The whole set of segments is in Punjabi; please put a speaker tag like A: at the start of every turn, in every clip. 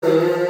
A: Uh...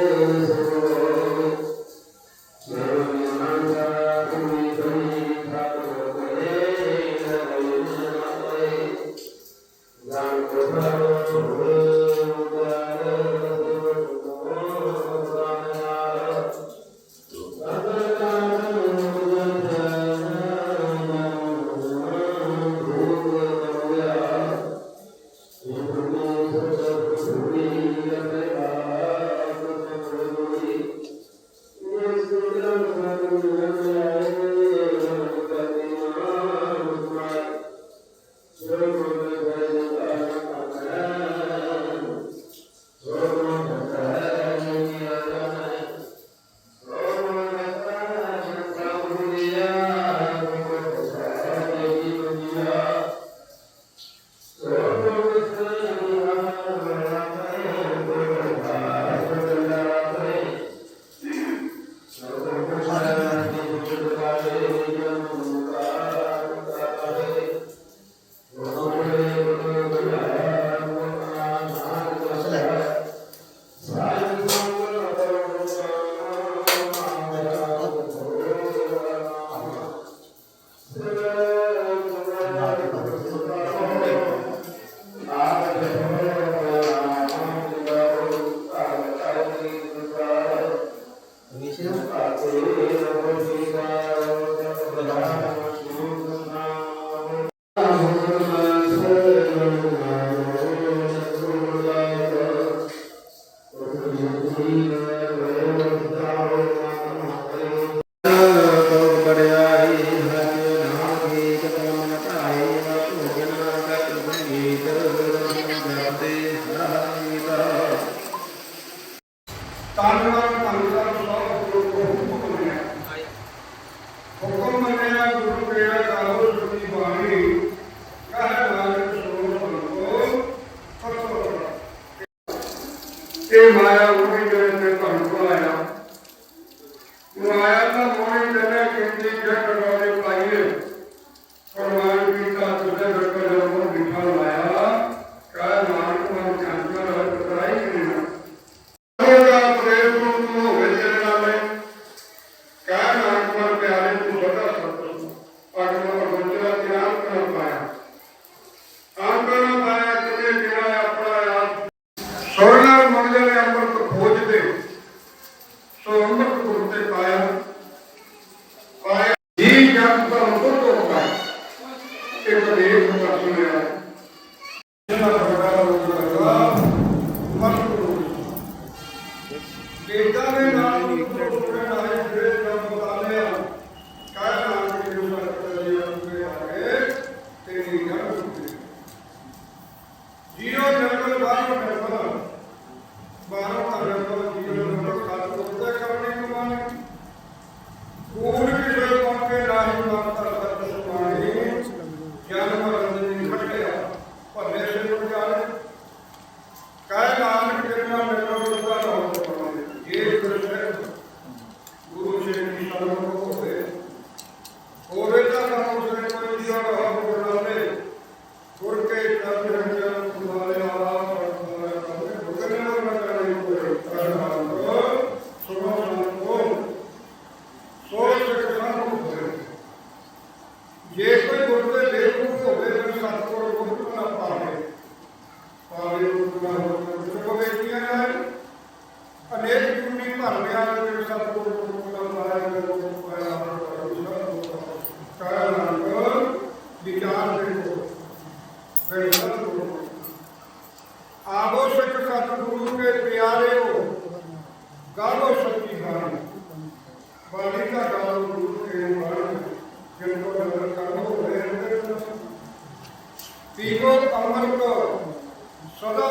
A: ਪੀਵੋ ਅੰਮ੍ਰਿਤ ਸਦਾ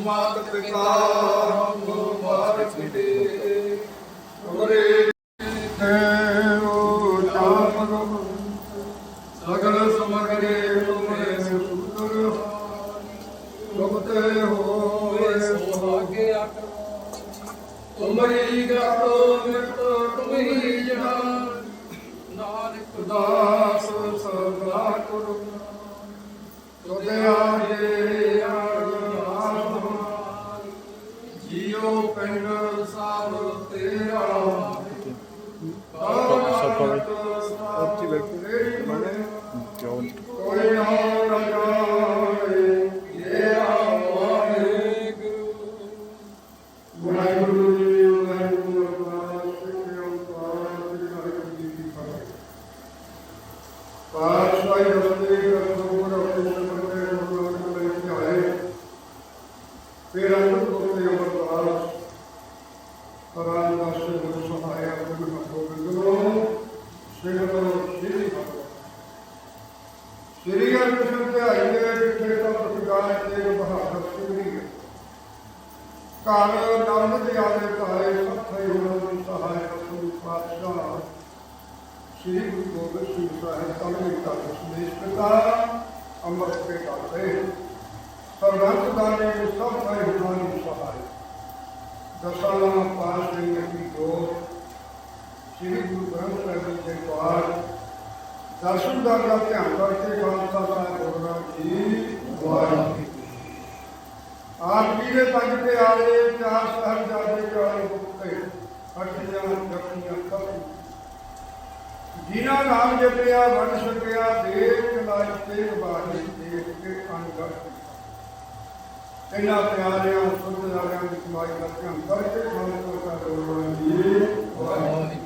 A: ਮਾਤ ਪਿਤਾ ਪੰਜ ਪਿਆਰੇ ਚਾਰ ਸਾਹਿਬਜ਼ਾਦੇ ਚਾਰ ਭੇਟ ਅਠਿਆਂ ਜਪਨੀਆਂ ਕਬੂ ਜਿਨ੍ਹਾਂ ਨਾਮ ਜਪਿਆ, ਵੰਡ ਸਕਿਆ ਦੇਖ ਕਲਾਜ ਤੇ ਬਾਹਰ ਦੇਖ ਕੇ ਅਨਗੜ ਇਹਨਾਂ ਪਿਆਰਿਆਂ, ਸੁਧ ਨਾਲਿਆਂ ਦੀ ਕਮਾਈ ਦਾ ਧਿਆਨ ਕਰਕੇ ਸਾਨੂੰ ਕੋਟਾ ਦੋੜਨ ਦੀ ਵਾਹਿਗੁਰੂ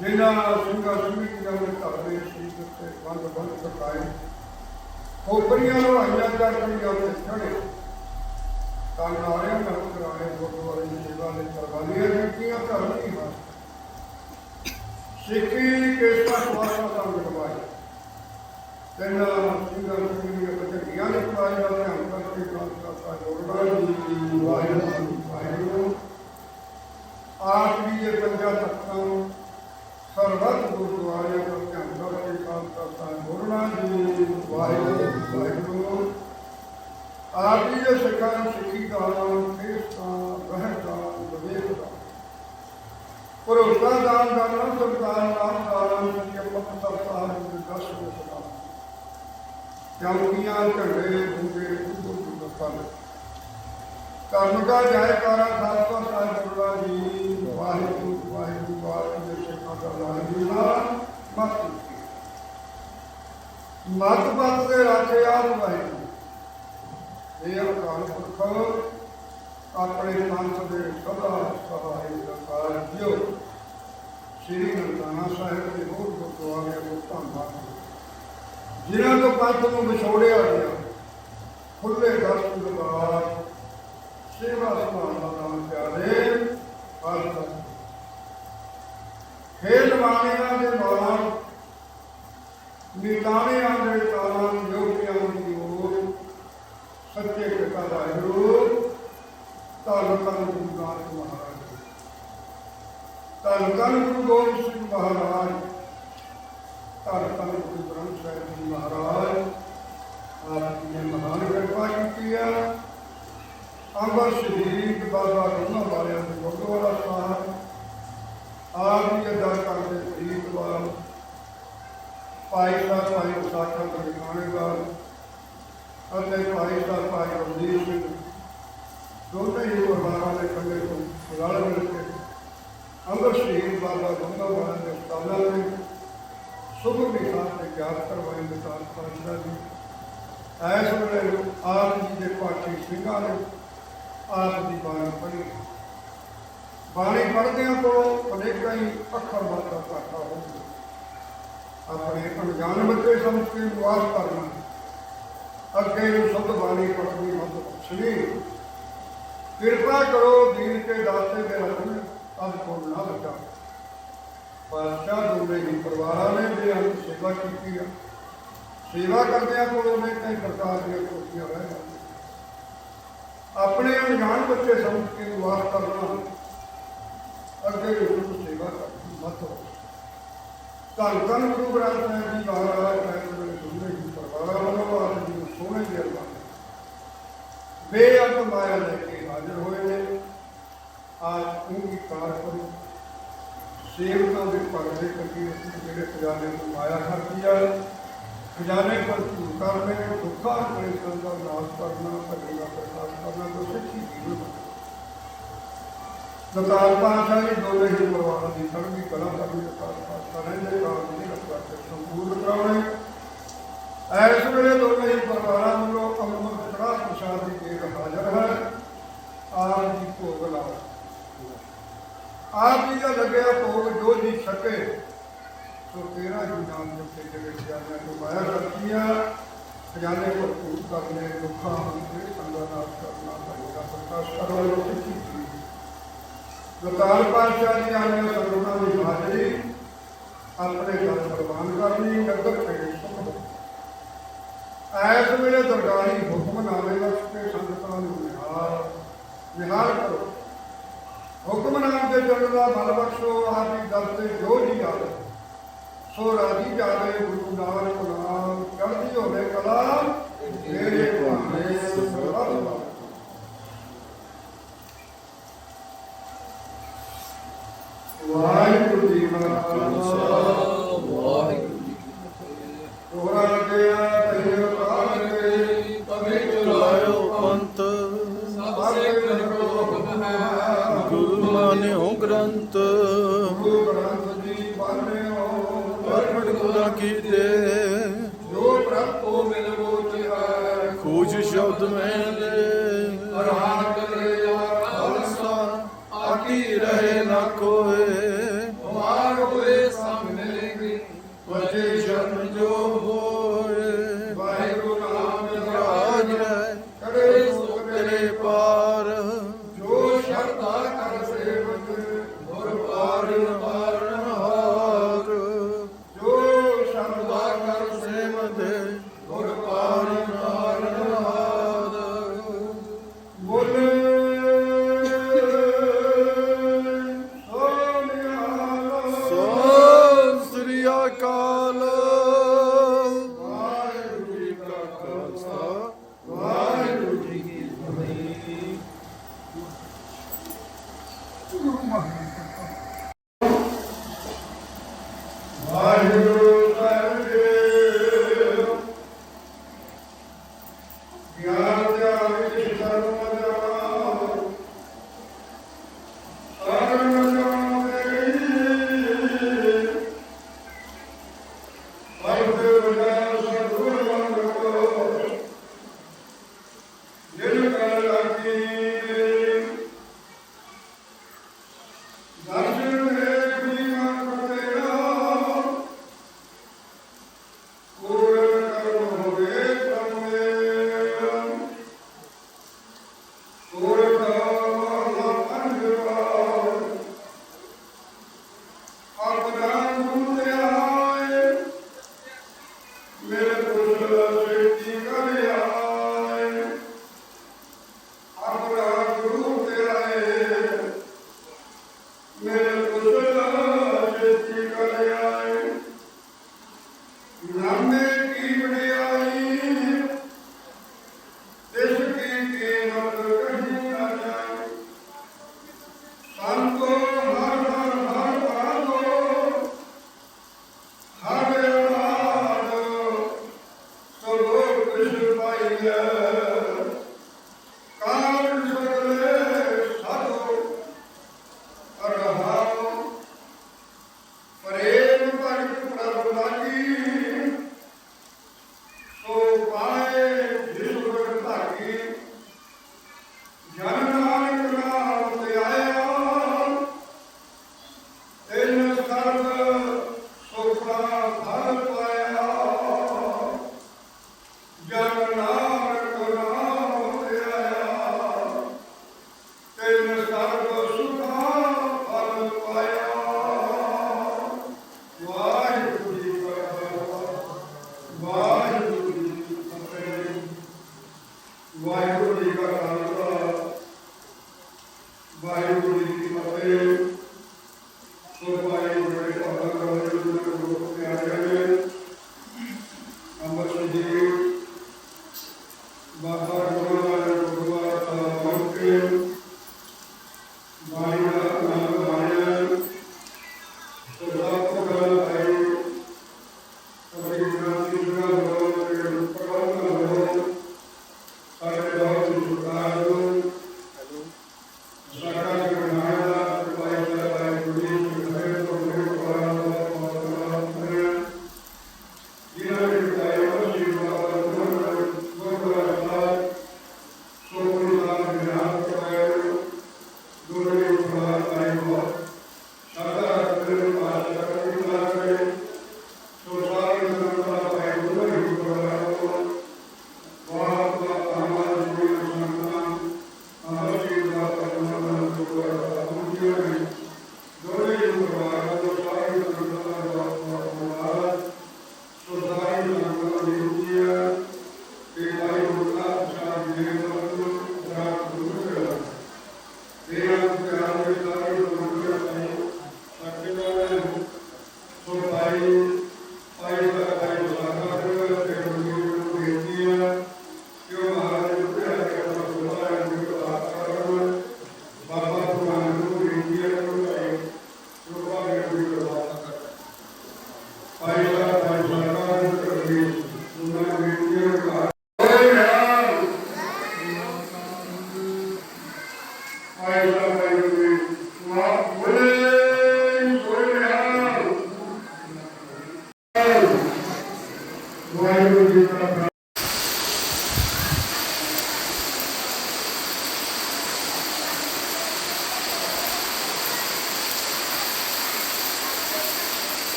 A: ਜਿਨ੍ਹਾਂ ਸਿੰਘਾਂ ਸਿੰਘੀਆਂ ਦੇ ਧਰਨੇ ਸੀ ਤੇ ਬੰਦ ਬੰਦ ਕਰਵਾਏ ਖੋਪਰੀਆਂ ਨੂੰ ਹੱਲਾ ਕਰਕੇ ਜਾਂਦੇ ਛੜੇ। ਤਾਂ ਨਾਰਿਆਂ ਦਾ ਕਰਾਏ ਗੁਰਦੁਆਰੇ ਦੀ ਸੇਵਾ ਲਈ ਕੁਰਬਾਨੀਆਂ ਦਿੱਤੀਆਂ ਧਰਮੀ ਹਨ ਸਿੱਖੀ ਕੇਸਾ ਸਵਾਸਾ ਦਾ ਨਿਭਾਈ ਤੈਨਾਂ ਸਿੰਘਾਂ ਨੂੰ ਕਿਹੜੀਆਂ ਪਛੜੀਆਂ ਨੇ ਪਾਈ ਹੋਈਆਂ ਹਨ ਕਰਕੇ ਕਾਲ ਕਰਤਾ ਜੋੜਦਾ ਜੀ ਵਾਹਿਗੁਰੂ ਕਰਨ ਦਾ ਜਾਇਕਾਰਾ ਖਾਲਸਾ ਸਾਹਿਬ ਗੁਰੂਆ ਜੀ ਵਾਹਿਗੁਰੂ ਵਾਹਿਗੁਰੂ ਵਾਹਿਗੁਰੂ, ਜੀ ਸਿੱਖਾਂ ਵਾਹਿਗੁਰੂ ਮਤ ਮਤ ਪਤ ਦੇ ਰਾਖੇ ਆਪ ਵਾਹਿਗੁਰੂ। ਇਹ ਅਕਾਲ ਪੁਰਖ, ਆਪਣੇ ਪੰਥ ਦੇ ਸਦਾ ਸਹਾਈ ਸਰਕਾਰ ਜਿਓ ਸ੍ਰੀ ਨਨਕਾਣਾ ਸਾਹਿਬ ਦੇ ਹੋਰ ਗੁਰਦੁਆਰੇ ਨੂੰ ਧੰਨਵਾਦ ਜਿਨ੍ਹਾਂ ਤੋਂ ਪੰਥ ਨੂੰ ਵਿਛੋੜਿਆ ਗਿਆ ਖੁੱਲੇ ਦਰਸ਼ਨ ਦਰਬਾਰ ਸੇਵਾ ਸਮਾਨ ਦਾ ਨਾਮ ਪਿਆਰੇ ਆਸਾ ਖੇਲ ਮਾਣਿਆਂ ਦੇ ਮਾਣ ਨਿਤਾਣਿਆਂ ਦੇ ਤਾਲਾਂ ਯੋਗਿਆਂ ਦੀ ਓਰ ਸੱਚੇ ਪਿਤਾ ਦਾ ਰੂਪ ਧੰਨ ਧੰਨ ਗੁਰੂ ਨਾਨਕ ਮਹਾਰਾਜ ਧੰਨ ਗੁਰੂ ਗੋਬਿੰਦ ਸਿੰਘ ਮਹਾਰਾਜ ਧੰਨ ਧੰਨ ਗੁਰੂ ਗ੍ਰੰਥ ਸਾਹਿਬ ਜੀ ਮਹਾਰਾਜ, ਆਪ ਜੀ ਨੇ ਮਹਾਨ ਕਿਰਪਾ ਕੀਤੀ ਹੈ ਅੰਬਰ ਸ਼ਹੀਦ ਬਾਬਾ ਰੋਣਾ ਵਾਲਿਆਂ ਦੇ ਗੁਰਦੁਆਰਾ ਸਾਹਿਬ, ਆਪ ਜੀ ਅਦਾ ਕਰਦੇ ਫਰੀਦਵਾਲ ਭਾਈ ਸਾਹਿਬ, ਭਾਈ ਵਿਸਾਖਾ ਦੇ ਅਤੇ ਭਾਈ ਸਾਹਿਬ, ਭਾਈ ਰਣਜੀਤ ਸਿੰਘ ਦੋਨੇ ਹੀ ਪਰਿਵਾਰਾਂ ਦੇ ਕੰਢੇ ਤੋਂ ਰਲ ਮਿਲ ਕੇ ਅੰਮ੍ਰਿਤ ਸ਼ਹੀਦ ਬਾਬਾ ਗੰਗਾ ਵਾਲਿਆਂ ਦੇ ਹਸਪਤਾਲਾਂ ਦੇ ਸੁਭ ਵਿਖਾਸ ਤੇ ਯਾਦ ਕਰਵਾਏ ਵਿਕਾਸ ਪਾਤਸ਼ਾਹ ਜੀ। ਐਸ ਵੇਲੇ ਆਪ ਜੀ ਦੇ ਪਾਠੀ ਸਿੰਘਾਂ ਨੇ ਆਪ ਦੀ ਬਾਣੀ ਪੜ੍ਹੀ। ਬਾਣੀ ਪੜ੍ਹਦਿਆਂ ਕੋਲੋਂ ਅਨੇਕਾਂ ਹੀ ਅੱਖਰ ਬਾਤਾਂ ਘਾਟਾ ਹੋ ਆਪਣੇ ਅਣਜਾਣ ਬੱਚੇ ਸਮਝ ਕੇ ਵਾਸ ਕਰਨਾ ਅੱਗੇ ਨੂੰ ਸ਼ੁੱਧ ਬਾਣੀ ਪੜ੍ਹਨੀ ਮਤ ਬਖਸ਼ਣੀ ਕਿਰਪਾ ਕਰੋ ਦੀਨ ਕੇ ਦਾਤੇ ਮੇਰਾ ਦਿਲ ਅਬ ਕੋ ਨਾ ਬਚਾ ਪਾਤਸ਼ਾਹ ਦੋਨੇ ਹੀ ਪਰਿਵਾਰਾਂ ਨੇ ਵੀ ਅੰਤ ਸੇਵਾ ਕੀਤੀ ਆ। ਸੇਵਾ ਕਰਦਿਆਂ ਕੋਲੋਂ ਨੇ ਕਈ ਪ੍ਰਕਾਰ ਦੀਆਂ ਕੋਸ਼ਿਸ਼ਾਂ ਰਹਿ ਆਪਣੇ ਅਣਜਾਣ ਬੱਚੇ ਸਮਝ ਕੇ ਵਾਸ ਕਰਨਾ ਅੱਗੇ ਨੂੰ ਸੇਵਾ ਕਰਨੀ ਮਤ ਹੋ। ਧੰਨ ਧੰਨ ਗੁਰੂ ਗ੍ਰੰਥ ਸਾਹਿਬ ਜੀ, ਮਹਾਰਾਜ ਸਾਹਿਬ ਦੇ ਸੁਣਦੇ ਹੀ ਪਰਵਾਰਾ ਵੱਲੋਂ ਆਪ ਜੀ ਨੂੰ ਸੋਹਣੇ ਦੇ ਅਰਮਾਨ ਬੇਅੰਤ ਮਾਇਆ ਲੈ ਕੇ ਹਾਜ਼ਰ ਹੋਏ ਨੇ। ਆਜ ਉਨਕੀ ਕਾਰ ਕਰੋ। ਸੇਵਕਾਂ ਦੇ ਪਰਦੇ ਕੱਢੀ ਜਿਹੜੇ ਖਜ਼ਾਨੇ ਤੋਂ ਮਾਇਆ ਕਰਦੀ ਆ। ਖਜ਼ਾਨੇ ਪਰ ਧੂਰ ਕਰਨੇ ਦੁੱਖਾਂ ਕਲੇਸ਼ਾਂ ਦਾ, ਨਾਸ਼ ਕਰਨਾ ਭਜਨ ਦਾ ਪ੍ਰਕਾਸ਼ ਕਰਨਾ, ਤੋਂ ਸੱਚੀ ਜੀਵਨ ਬਣਾਉਣਾ ਦਤਾਰ ਪਾਸ਼ਾ ਜੀ ਦੋਨੇ ਹੀ ਪਰਿਵਾਰਾਂ ਦੀ ਚੜ੍ਹਦੀ ਕਲਾ ਕਰਨੀ ਦਤਾਰ ਪਾਸ਼ਾ ਰਹਿੰਦੇ ਕਾਰਨ ਦੀ ਰੱਖਿਆ ਤੇ ਸੰਪੂਰਨ ਕਰਾਉਣੇ। ਐਸ ਵੇਲੇ ਦੋਨੇ ਹੀ ਪਰਿਵਾਰਾਂ ਵੱਲੋਂ ਅੰਮ੍ਰਿਤ ਕੜਾ ਪ੍ਰਸ਼ਾਦ ਦੀ ਦੇਗ ਹਾਜ਼ਰ ਹੈ ਆਪ ਜੀ ਭੋਗ ਲਾਓ ਆਪ ਜੀ ਦਾ ਲੱਗਿਆ ਭੋਗ ਜੋ ਜੀ ਛਕੇ ਸੋ ਤੇਰਾ ਹੀ ਨਾਮ ਜਪੇ ਜਿਹੜੇ ਖਜ਼ਾਨੇ ਤੋਂ ਮਾਇਆ ਕਰਦੀ ਖਜ਼ਾਨੇ ਭਰਪੂਰ ਕਰਨੇ ਦੁੱਖਾਂ ਦੇ ਸੰਗਾ ਕਰਨਾ ਭਜਨ ਦਾ ਪ੍ਰਕਾਸ਼ ਕਰਨਾ ਲੋ ਸੱਚੀ ਚੀਜ਼ ਪਾਤਸ਼ਾਹ ਜੀ ਆਨੇ ਸਰਵਣਾ ਦੀ ਹਾਜ਼ਰੀ, ਆਪਣੇ ਘਰ ਪ੍ਰਵਾਨ ਕਰਨੀ ਨਗਰ ਖੇੜੇ ਸੁਖ ਐਸ ਵੇਲੇ ਦਰਗਾਹੀ ਹੁਕਮ ਨਾਮੇ ਵਸਤੇ ਸੰਗਤਾਂ ਨੂੰ ਨਿਹਾਰ ਨਿਹਾਰ ਕਰੋ। ਹੁਕਮ ਨਾਮ ਦੇ ਜਨ ਦਾ ਬਲ ਬਖਸ਼ੋ ਆਪ ਦਰ ਤੇ ਜੋ ਜੀ ਆਵੇ। ਸੋ ਰਾਜੀ ਜਾਵੇ ਗੁਰੂ ਨਾਨਕ ਨਾਮ ਚੜ੍ਹਦੀ ਹੋਵੇ ਕਲਾ ਤੇਰੇ ਭਾਣੇ ਵਾਹਿਗੁਰੂ ਜੀ ਕਾ ਖਾਲਸਾ।
B: ਵਾਹਿਗੁਰੂ ਜੀ ਕੀ ਫਤਿਹ
A: ਲੱਗਿਆ
C: ਪੰਥ।
B: ਸਭ ਹੈ।
C: ਗੁਰੂ ਮਾਨਿਓ ਗ੍ਰੰਥ।
A: ਗੁਰੂ ਗ੍ਰੰਥ ਜੀ ਬਾਣਿਓ
C: ਕੀਤੇ।
A: ਜੋ ਪ੍ਰਭ
B: ਕੋ ਮਿਲ ਗੋਚ ਹੈ
C: ਖੋਜ ਸ਼ਬਦ ਮੈਂ ਦੇ
B: ਅਰਹਾਨ ਕਰੇ
C: ਖਾਲਸਾ। ਆਕੀ ਰਹੇ ਨਾ ਕੋਏ
A: ਵਾਹਿਗੁਰੂ Lord,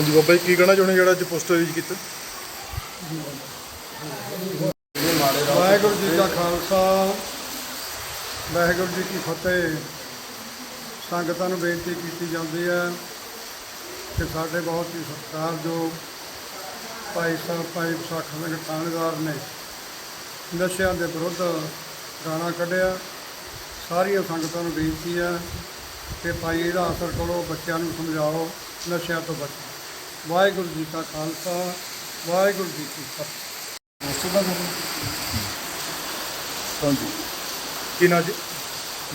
C: ਹਾਂਜੀ, ਬਾਬਾ ਜੀ, ਕੀ ਕਹਿਣਾ ਚਾਹੁੰਦੇ ਜਿਹੜਾ ਅੱਜ ਪੋਸਟਰ ਰਿਲੀਜ਼ ਕੀਤਾ?
A: ਵਾਹਿਗੁਰੂ ਜੀ ਦਾ ਖਾਲਸਾ, ਵਾਹਿਗੁਰੂ ਜੀ ਕੀ ਫਤਿਹ। ਸੰਗਤਾਂ ਨੂੰ ਬੇਨਤੀ ਕੀਤੀ ਜਾਂਦੀ ਹੈ ਕਿ ਸਾਡੇ ਬਹੁਤ ਹੀ ਸਤਿਕਾਰ ਜੋ ਭਾਈ ਸਾਹਿਬ, ਭਾਈ ਵਿਸਾਖ ਸਿੰਘ ਥਾਣੇਦਾਰ ਨੇ ਨਸ਼ਿਆਂ ਦੇ ਵਿਰੁੱਧ ਗਾਣਾ ਕੱਢਿਆ। ਸਾਰੀਆਂ ਸੰਗਤਾਂ ਨੂੰ ਬੇਨਤੀ ਹੈ ਕਿ ਭਾਈ ਇਹਦਾ ਅਸਰ ਕਰੋ, ਬੱਚਿਆਂ ਨੂੰ ਸਮਝਾਓ, ਨਸ਼ਿਆਂ ਤੋਂ ਬਚੋ। ਵਾਹਿਗੁਰੂ ਜੀ ਕਾ ਖਾਲਸਾ ਵਾਹਿਗੁਰੂ ਜੀ ਕੀ ਫਤਿਹ।
C: ਮਸੂਬਾ ਗੁਰੂ ਹਾਂਜੀ। ਕੀ ਨਾਮ ਜੀ?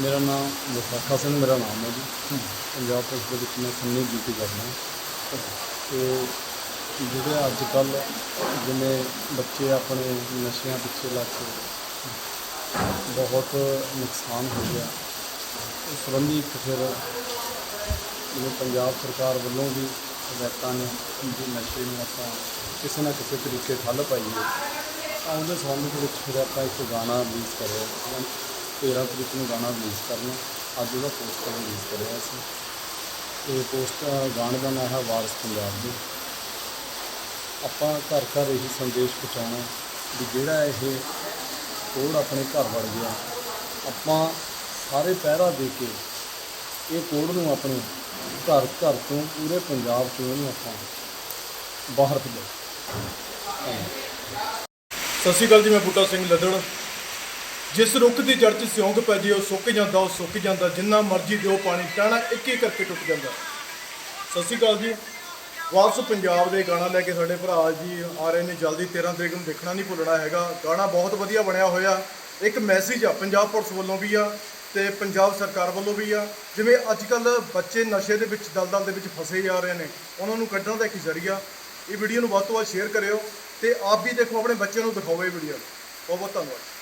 D: ਮੇਰਾ ਨਾਮ ਮੁਸਾਫਾ ਸਿੰਘ ਮੇਰਾ ਨਾਮ ਹੈ ਜੀ। ਪੰਜਾਬ ਪੁਲਿਸ ਦੇ ਵਿੱਚ ਮੈਂ ਸੰਨੀ ਡਿਊਟੀ ਕਰਦਾ ਤੇ ਜਿਹੜੇ ਅੱਜ ਕੱਲ ਜਿਵੇਂ ਬੱਚੇ ਆਪਣੇ ਨਸ਼ਿਆਂ ਪਿੱਛੇ ਲੱਗ ਕੇ ਬਹੁਤ ਨੁਕਸਾਨ ਹੋ ਗਿਆ। ਉਸ ਸੰਬੰਧੀ ਫਿਰ ਪੰਜਾਬ ਸਰਕਾਰ ਵੱਲੋਂ ਵੀ ਹਦਾਇਤਾਂ ਨੇ ਕਿ ਨਸ਼ੇ ਨੂੰ ਆਪਾਂ ਕਿਸੇ ਨਾ ਕਿਸੇ ਤਰੀਕੇ ਠੱਲ ਪਾਈਏ ਤਾਂ ਉਹਦੇ ਸੰਬੰਧ ਦੇ ਵਿੱਚ ਫਿਰ ਆਪਾਂ ਇੱਕ ਗਾਣਾ ਰਿਲੀਜ਼ ਕਰਿਆ ਤਾਂ 13 ਤਰੀਕ ਨੂੰ ਗਾਣਾ ਰਿਲੀਜ਼ ਕਰਨਾ, ਅੱਜ ਉਹਦਾ ਪੋਸਟਰ ਰਿਲੀਜ਼ ਕਰਿਆ ਸੀ ਇਹ ਪੋਸਟਰ ਗਾਣੇ ਦਾ ਨਾਮ ਹੈ ਵਾਰਸ ਪੰਜਾਬ ਦੇ। ਆਪਾਂ ਘਰ ਘਰ ਇਹ ਸੰਦੇਸ਼ ਪਹੁੰਚਾਉਣਾ ਵੀ ਜਿਹੜਾ ਇਹ ਕੋੜ ਆਪਣੇ ਘਰ ਵੜ ਗਿਆ, ਆਪਾਂ ਸਾਰੇ ਪਹਿਰਾ ਦੇ ਕੇ ਇਹ ਕੋੜ ਨੂੰ ਆਪਣੇ ਘਰ ਘਰ ਤੋਂ ਪੂਰੇ ਪੰਜਾਬ ਤੋਂ ਇਹਨੂੰ ਆਪਾਂ ਬਾਹਰ ਭੇਜੋ।
C: ਸਤਿ ਸ਼੍ਰੀ ਅਕਾਲ ਜੀ, ਮੈਂ ਬੂਟਾ ਸਿੰਘ ਲੱਦੜ ਜਿਸ ਰੁੱਖ ਦੀ ਜੜ 'ਚ ਸਿਉਂਕ ਪੈ ਜੇ, ਉਹ ਸੁੱਕ ਜਾਂਦਾ, ਉਹ ਸੁੱਕ ਜਾਂਦਾ। ਜਿੰਨਾ ਮਰਜ਼ੀ ਦਿਓ ਪਾਣੀ ਟਾਣਾ ਇੱਕ ਹੀ ਕਰਕੇ ਟੁੱਟ ਜਾਂਦਾ। ਸਤਿ ਸ਼੍ਰੀ ਅਕਾਲ ਜੀ। ਵਾਪਸ ਪੰਜਾਬ ਦੇ ਗਾਣਾ ਲੈ ਕੇ ਸਾਡੇ ਭਰਾ ਜੀ ਆ ਰਹੇ ਨੇ ਜਲਦੀ। 13 ਤਰੀਕ ਨੂੰ ਦੇਖਣਾ ਨਹੀਂ ਭੁੱਲਣਾ ਹੈਗਾ। ਗਾਣਾ ਬਹੁਤ ਵਧੀਆ ਬਣਿਆ ਹੋਇਆ। ਇੱਕ ਮੈਸੇਜ ਆ, ਪੰਜਾਬ ਪੁਲਿਸ ਵੱਲੋਂ ਵੀ ਆ। ਤੇ ਪੰਜਾਬ ਸਰਕਾਰ ਵੱਲੋਂ ਵੀ ਆ, ਜਿਵੇਂ ਅੱਜ ਕੱਲ ਬੱਚੇ ਨਸ਼ੇ ਦੇ ਵਿੱਚ, ਦਲਦਲ ਦੇ ਵਿੱਚ ਫਸੇ ਜਾ ਰਹੇ ਨੇ। ਉਹਨਾਂ ਨੂੰ ਕੱਢਣ ਦਾ ਇੱਕ ਜ਼ਰੀਆ, ਇਹ ਵੀਡੀਓ ਨੂੰ ਵੱਧ ਤੋਂ ਵੱਧ ਸ਼ੇਅਰ ਕਰਿਓ ਤੇ ਆਪ ਵੀ ਦੇਖੋ, ਆਪਣੇ ਬੱਚਿਆਂ ਨੂੰ ਦਿਖਾਓ ਇਹ ਵੀਡੀਓ। ਬਹੁਤ ਬਹੁਤ ਧੰਨਵਾਦ।